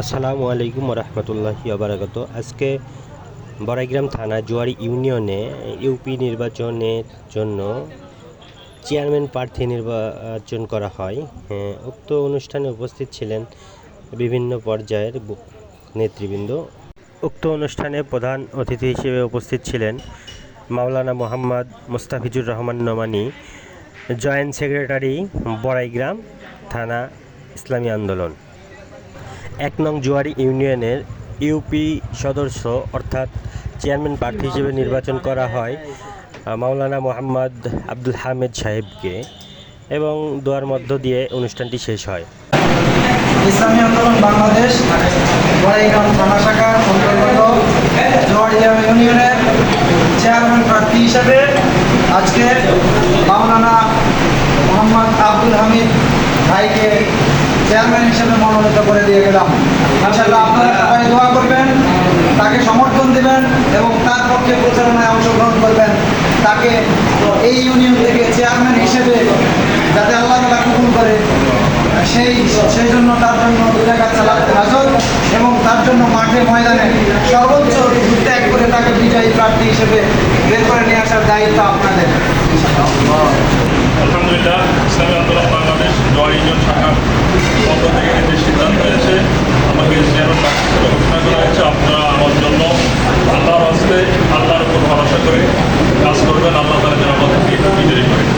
আসসালামু আলাইকুম রহমতুল্লাহি আবরাকাত আজকে বড়াইগ্রাম থানা জোয়ারি ইউনিয়নে ইউপি নির্বাচনের জন্য চেয়ারম্যান প্রার্থী নির্বাচন করা হয়। হ্যাঁ, উক্ত অনুষ্ঠানে উপস্থিত ছিলেন বিভিন্ন পর্যায়ের নেতৃবৃন্দ। উক্ত অনুষ্ঠানে প্রধান অতিথি হিসেবে উপস্থিত ছিলেন মাওলানা মোহাম্মদ মুস্তাফিজুর রহমান নোমানি জয়েন্ট সেক্রেটারি বড়াইগ্রাম থানা ইসলামী আন্দোলন। এক নং জুয়ারি ইউনিয়নের ইউপি সদস্য অর্থাৎ চেয়ারম্যান প্রার্থী হিসেবে নির্বাচন করা হয় মাওলানা মোহাম্মদ আব্দুল হামিদ সাহেবকে এবং দোয়ার মধ্য দিয়ে অনুষ্ঠানটি শেষ হয়। ইসলামী আন্দোলন বাংলাদেশ ইউনিয়নের চেয়ারম্যান প্রার্থী হিসেবে আজকে মাওলানা মোহাম্মদ আব্দুল হামিদ ভাইকে চেয়ারম্যান হিসেবে মনোনীত করে দিয়ে গেলাম। ইনশাআল্লাহ আপনারা দোয়া করবেন, তাকে সমর্থন দেবেন এবং তার পক্ষে প্রচারণায় অংশগ্রহণ করবেন। তাকে এই ইউনিয়ন থেকে চেয়ারম্যান হিসেবে যাতে আল্লাহ তালা কবুল করে, সেই সেই জন্য তার জন্য দুই টাকা চালাতে হাজর এবং তার জন্য মাঠে ময়দানে সর্বোচ্চ ত্যাগ করে তাকে বিজয়ী প্রার্থী হিসেবে বের করে নিয়ে আসার দায়িত্ব আপনাদের। আলহামদুলিল্লাহ, ইসলামী আন্দোলন বাংলাদেশ জয় ইউনিয়ন পক্ষ থেকে যে সিদ্ধান্ত হয়েছে আমাকে চেয়ারম্যান ঘোষণা করা হয়েছে আপনারা আমার জন্য আল্লাহর আসতে আল্লাহর উপর ভরসা করে কাজ করবেন আল্লাহ তারা যেন আমাদেরকে বিজয়ী করেন